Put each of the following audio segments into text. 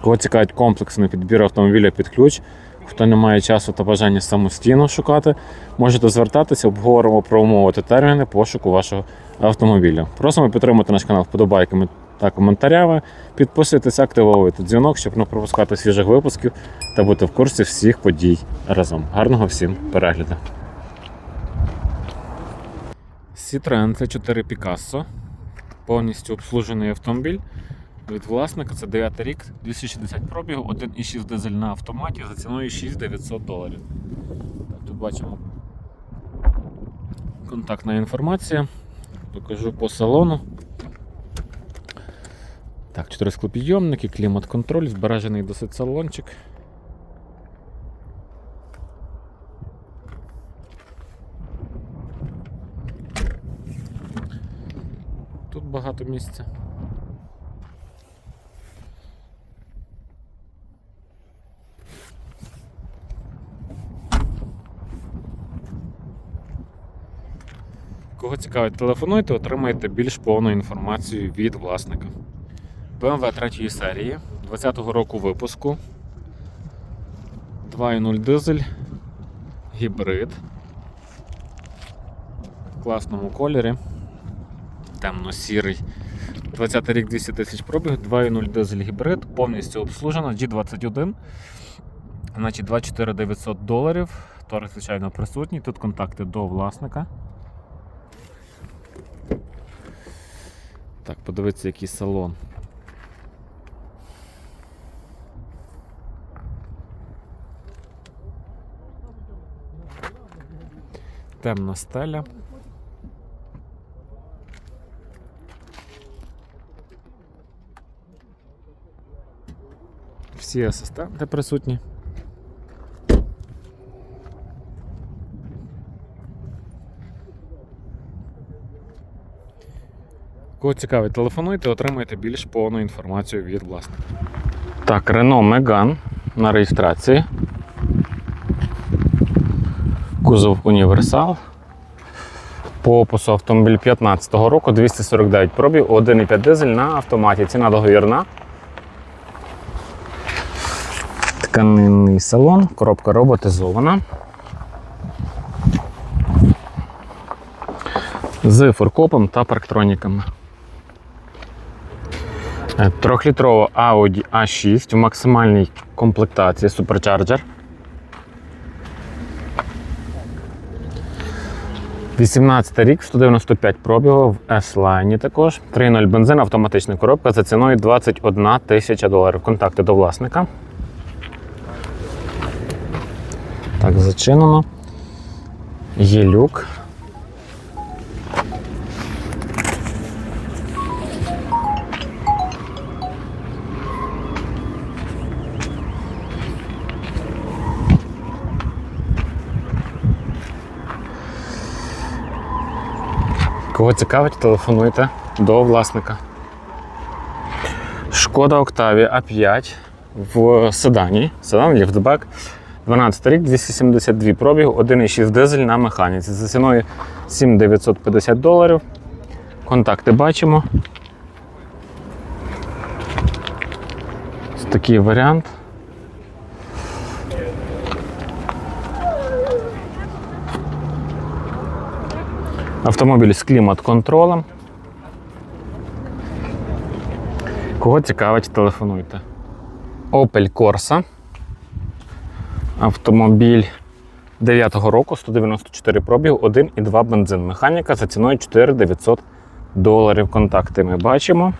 Кого цікавить комплексний підбір автомобіля під ключ, хто не має часу та бажання самостійно шукати, можете звертатися, обговоримо про умови та терміни пошуку вашого автомобіля. Просимо підтримати наш канал вподобайками та коментарями. Підписуйтесь, активовуйте дзвінок, щоб не пропускати свіжих випусків та бути в курсі всіх подій разом. Гарного всім перегляду! Citroen C4 Picasso. Повністю обслужений автомобіль від власника. Це 9 рік, 260 пробігу, 1,6 дизель на автоматі за ціною 6900 доларів. Тут бачимо контактна інформація. Покажу по салону. Так, 4 склопідйомники, клімат-контроль, збережений досить салончик. Тут багато місця. Кого цікавить, телефонуйте, отримаєте більш повну інформацію від власника. BMW 3 серії 20-го року випуску. 2.0 дизель, гібрид. В класному кольорі. Темно-сірий. 20 рік 200 тисяч пробіг, 2.0 дизель гібрид, повністю обслужена, G21. Значить 24 900 доларів. Торг, звичайно, присутній. Тут контакти до власника. Так, подивіться, який салон. Темна стеля. Всі асистенти присутні. Кого цікавить, телефонуйте, отримаєте більш повну інформацію від власника. Так, Renault Megane на реєстрації. Кузов універсал. По опису автомобіль 2015 року 249 пробів, 1,5 дизель на автоматі. Ціна договірна. Тканинний салон, коробка роботизована. З фуркопом та парктроніками. Е, Трьохлітрова Audi A6 в максимальній комплектації Supercharger. 18 рік, 195 пробігу в S-Line також. 3.0 бензин, автоматична коробка за ціною 21 тисяча доларів. Контакти до власника. Так, зачинено. Є люк. Кого цікавить, телефонуйте до власника. Шкода Octavia A5 в седані. Седан ліфтбек. 12 рік, 272 пробігу, 1,6 дизель на механіці. За ціною 7950 доларів. Контакти бачимо. Ось такий варіант. Автомобіль з клімат-контролем. Кого цікавить, телефонуйте. Opel Corsa. Автомобіль 9-го року, 194 пробіг, 1,2 бензин. Механіка за ціною 4900 доларів. Контакти ми бачимо.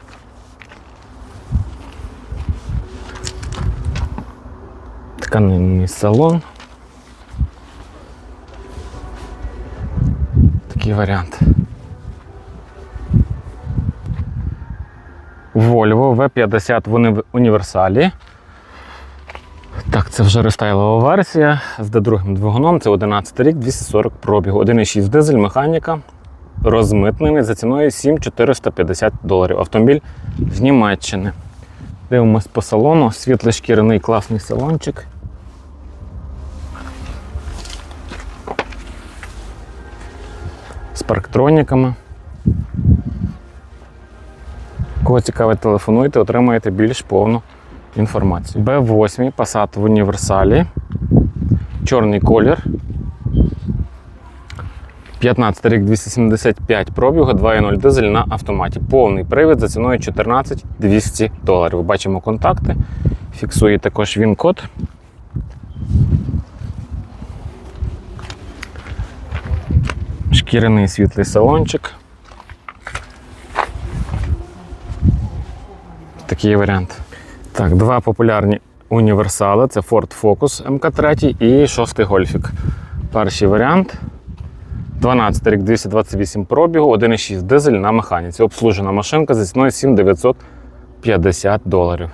Тканинний салон. Такий варіант. Volvo V50 в універсалі. Так, це вже рестайлова версія з D2 двигуном. Це 11 рік, 240 пробігу. 1,6 дизель, механіка. Розмитнений за ціною 7450 доларів. Автомобіль з Німеччини. Дивимось по салону. Світлий шкіряний класний салончик. Парктроніками. Кого цікавить, телефонуйте, отримаєте більш повну інформацію. Б8 Passat в універсалі. Чорний колір. 15 рік 275 пробігу, 2.0 дизель на автоматі. Повний привід за ціною 14 200 доларів. Бачимо контакти. Фіксує також він код. Шкіряний світлий салончик. Такий варіант. Так, два популярні універсали: це Ford Focus МК3 і шостий гольфік. Перший варіант. 12 рік 228 пробігу, 1,6 дизель на механіці. Обслужена машинка за ціною 7950 доларів.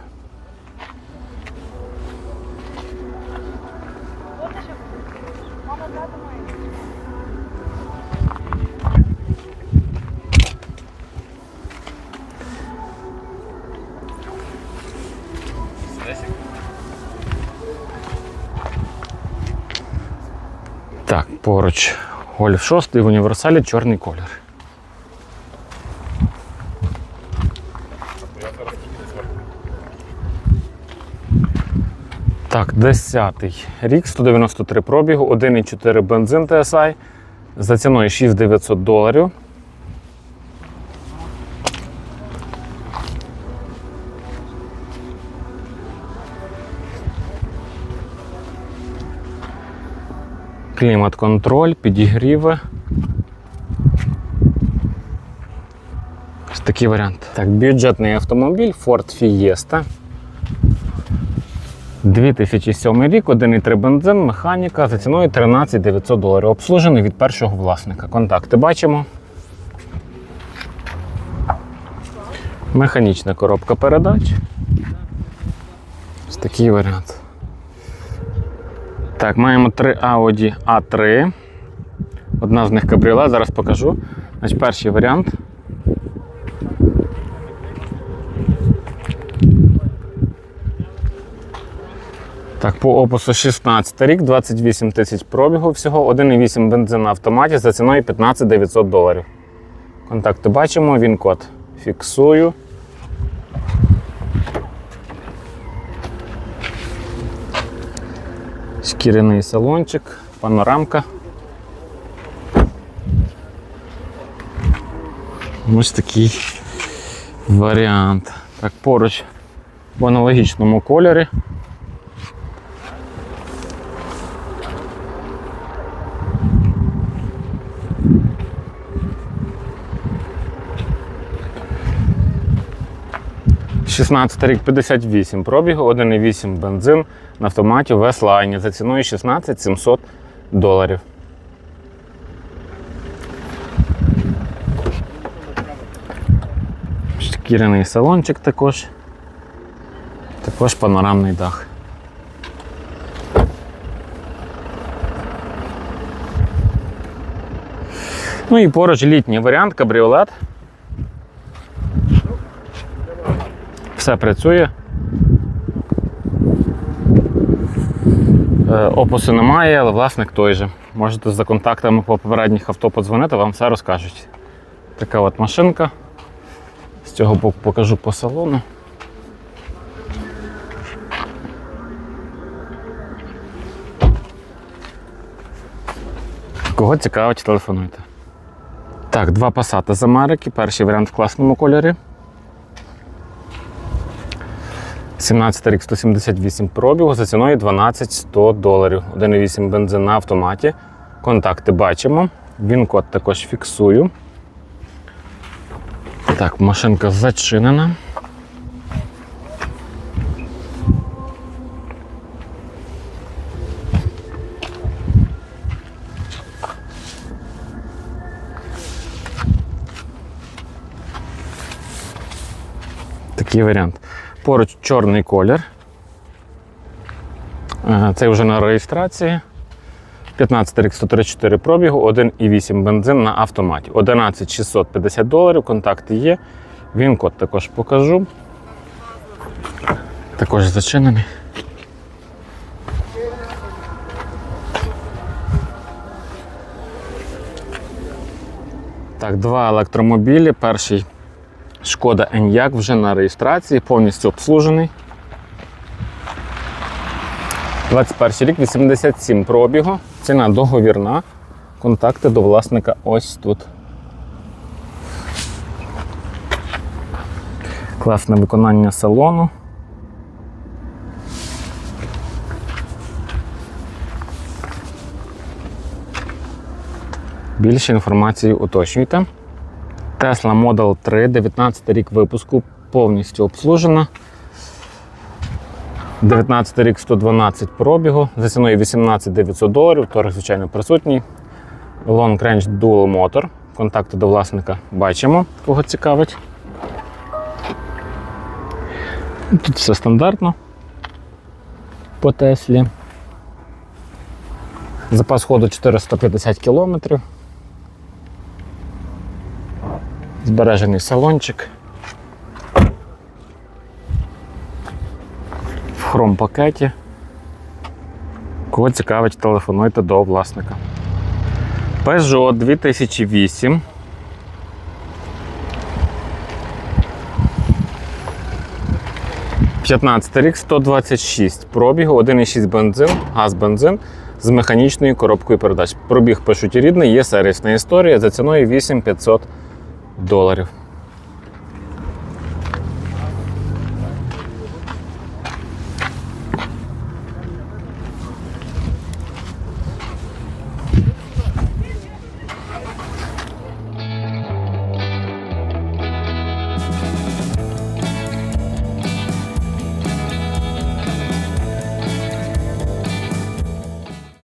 Так, поруч Гольф 6 в універсалі чорний колір. Так, 10-й рік, 193 пробігу, 1,4 бензин TSI за ціною 6900 доларів. Клімат-контроль, підігріви. Ось такий варіант. Так, бюджетний автомобіль Ford Fiesta. 2007 рік, 1,3 бензин, механіка за ціною 13 900 доларів. Обслужений від першого власника. Контакти бачимо. Механічна коробка передач. Ось такий варіант. Так, маємо три Audi A3. Одна з них кабріолет, зараз покажу. Значить, перший варіант. Так, по опису 16 рік, 28 тисяч пробігу всього, 1,8 бензин на автоматі за ціною 15 900 доларів. Контакти бачимо, він код фіксую. Шкіряний салончик, панорамка. Ось такий варіант. Так, поруч в аналогічному кольорі. Шістнадцятий рік 58 пробігу, 1,8 бензин на автоматі в S-Line за ціною 16 700 доларів. Шкіряний салончик також. Також панорамний дах. Ну і поруч літній варіант кабріолет. Все працює. Е, Опису немає, але власник той же. Можете за контактами по попередніх авто подзвонити, вам все розкажуть. Така от машинка. З цього покажу по салону. Кого цікавить, телефонуйте. Так, два пасати з Америки. Перший варіант в класному кольорі. 17 рік 178 пробігу за ціною 12 100 доларів. 1,8 бензин на автоматі. Контакти бачимо. Він код також фіксую. Так, машинка зачинена. Такий варіант. Поруч чорний колір. Е, Цей вже на реєстрації. 15 рік 134 пробігу, 1,8 бензин на автоматі. 11 650 доларів, контакти є. Він код також покажу. Також зачинений. Так, два електромобілі. Перший Шкода Enyaq вже на реєстрації, повністю обслужений. 21 рік, 87 пробігу. Ціна договірна. Контакти до власника ось тут. Класне виконання салону. Більше інформації уточнюйте. Tesla Model 3, 19 рік випуску, повністю обслужена. 19 рік 112 пробігу, за ціною 18 900 доларів, торг, звичайно, присутній. Long Range Dual Motor. Контакти до власника бачимо, кого цікавить. Тут все стандартно по Теслі. Запас ходу 450 км. Збережений салончик. В хром пакеті. Кого цікавить, телефонуйте до власника. Peugeot 2008. П'ятнадцятий рік 126 пробігу, 1,6 бензин, газ бензин з механічною коробкою передач. Пробіг пишуть рідний, є сервісна історія за ціною 8500 доларів.